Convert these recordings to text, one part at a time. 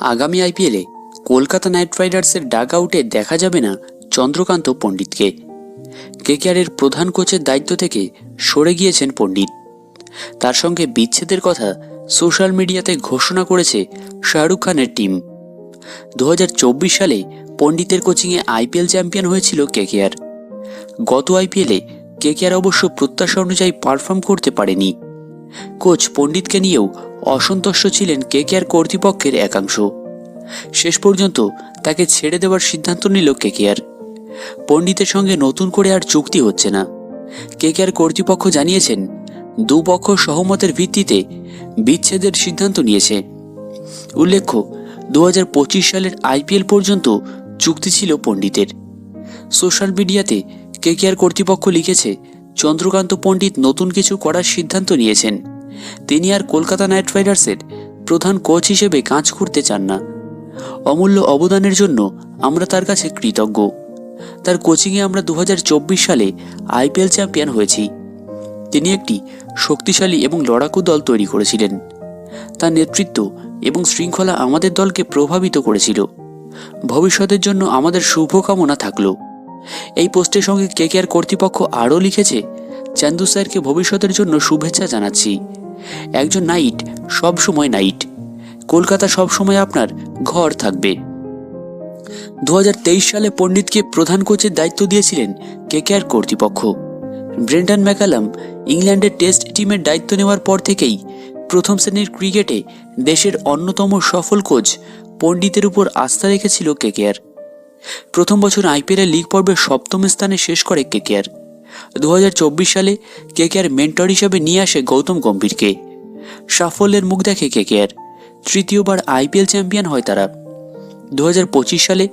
আগামী আইপিএলে কলকাতা নাইট রাইডার্সের ডাগ আউটে দেখা যাবে না চন্দ্রকান্ত পণ্ডিতকে। কেকেআরের প্রধান কোচের দায়িত্ব থেকে সরে গিয়েছেন পণ্ডিত। তার সঙ্গে বিচ্ছেদের কথা সোশ্যাল মিডিয়াতে ঘোষণা করেছে শাহরুখ খানের টিম। দু হাজার চব্বিশ সালে পণ্ডিতের কোচিংয়ে আইপিএল চ্যাম্পিয়ন হয়েছিল কেকেআর। গত আইপিএলে কেকেআর অবশ্য প্রত্যাশা অনুযায়ী পারফর্ম করতে পারেনি। কোচ পণ্ডিতকে নিয়েও অসন্তুষ্ট ছিলেন কেকেআর কর্তৃপক্ষের একাংশ। শেষ পর্যন্ত তাকে ছেড়ে দেওয়ার সিদ্ধান্ত নিল কেকেআর পণ্ডিতের সঙ্গে নতুন করে আর চুক্তি হচ্ছে না। কেকেআর কর্তৃপক্ষ জানিয়েছেন, দুপক্ষ সহমতের ভিত্তিতে বিচ্ছেদের সিদ্ধান্ত নিয়েছে। উল্লেখ্য দু হাজার পঁচিশ সালের আইপিএল পর্যন্ত চুক্তি ছিল পণ্ডিতের। সোশ্যাল মিডিয়াতে কেকেআর কর্তৃপক্ষ লিখেছে, চন্দ্রকান্ত পণ্ডিত নতুন কিছু করার সিদ্ধান্ত নিয়েছেন। তিনি আর কলকাতা নাইট রাইডার্সের প্রধান কোচ হিসেবে কাজ করতে চান না। অমূল্য অবদানের জন্য আমরা তার কাছে কৃতজ্ঞ। তার কোচিংয়ে আমরা দু হাজার চব্বিশ সালে আইপিএল চ্যাম্পিয়ন হয়েছি। তিনি একটি শক্তিশালী এবং লড়াকু দল তৈরি করেছিলেন। তার নেতৃত্ব এবং শৃঙ্খলা আমাদের দলকে প্রভাবিত করেছিল। ভবিষ্যতের জন্য আমাদের শুভকামনা থাকল। এই পোস্টের সঙ্গে কেকেআর কর্তৃপক্ষ আরও লিখেছে, চান্দু স্যারকে ভবিষ্যতের জন্য শুভেচ্ছা জানাচ্ছি। একজন নাইট, সব সময় নাইট। কলকাতা সব সময় আপনার ঘর থাকবে। দুহাজার তেইশ সালে পণ্ডিতকে প্রধান কোচের দায়িত্ব দিয়েছিলেন কেকেআর কর্তৃপক্ষ। ব্রেন্ডন ম্যাকালাম ইংল্যান্ডের টেস্ট টিমের দায়িত্ব নেওয়ার পর থেকেই প্রথম শ্রেণির ক্রিকেটে দেশের অন্যতম সফল কোচ পণ্ডিতের উপর আস্থা রেখেছিল কেকেআর। প্রথম বছর আইপিএলের লিগ পর্বের সপ্তম স্থানে শেষ করে কেকেআর। দু হাজার চব্বিশ সালে কেকেআর মেন্টর হিসেবে নিয়ে আসে গৌতম গম্ভীরকে। সাফল্যের মুখ দেখে কেকেআর। তৃতীয়বার আইপিএল চ্যাম্পিয়ন হয় তারা। দু হাজার পঁচিশ সালে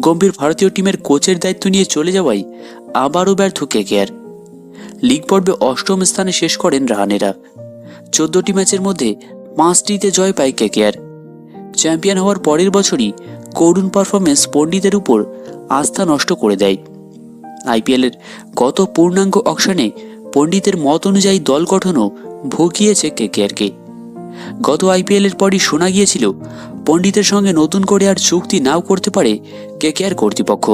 গম্ভীর ভারতীয় টিমের কোচের দায়িত্ব নিয়ে চলে যাওয়ায় আবারও ব্যর্থ কেকেআর। লিগ পর্বে অষ্টম স্থানে শেষ করেন রাহানেরা। চোদ্দটি ম্যাচের মধ্যে পাঁচটিতে জয় পায় কেকেআর। চ্যাম্পিয়ন হওয়ার পরের বছরই করুণ পারফরমেন্স পণ্ডিতের উপর আস্থা নষ্ট করে দেয়। আইপিএলের গত পূর্ণাঙ্গ অকশনে পণ্ডিতের মত অনুযায়ী দল গঠনও ভুগিয়েছে কেকেআরকে। গত আইপিএলের পরই শোনা গিয়েছিল, পণ্ডিতের সঙ্গে নতুন করে আর চুক্তি নাও করতে পারে কেকেআর কর্তৃপক্ষ।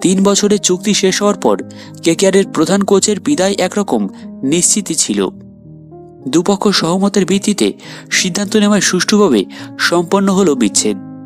তিন বছরের চুক্তি শেষ হওয়ার পর কেকেআরের প্রধান কোচের বিদায় একরকম নিশ্চিতই ছিল। দুপক্ষ সহমতের ভিত্তিতে সিদ্ধান্ত নেওয়ায় সুষ্ঠুভাবে সম্পন্ন হলো বিচ্ছেদ।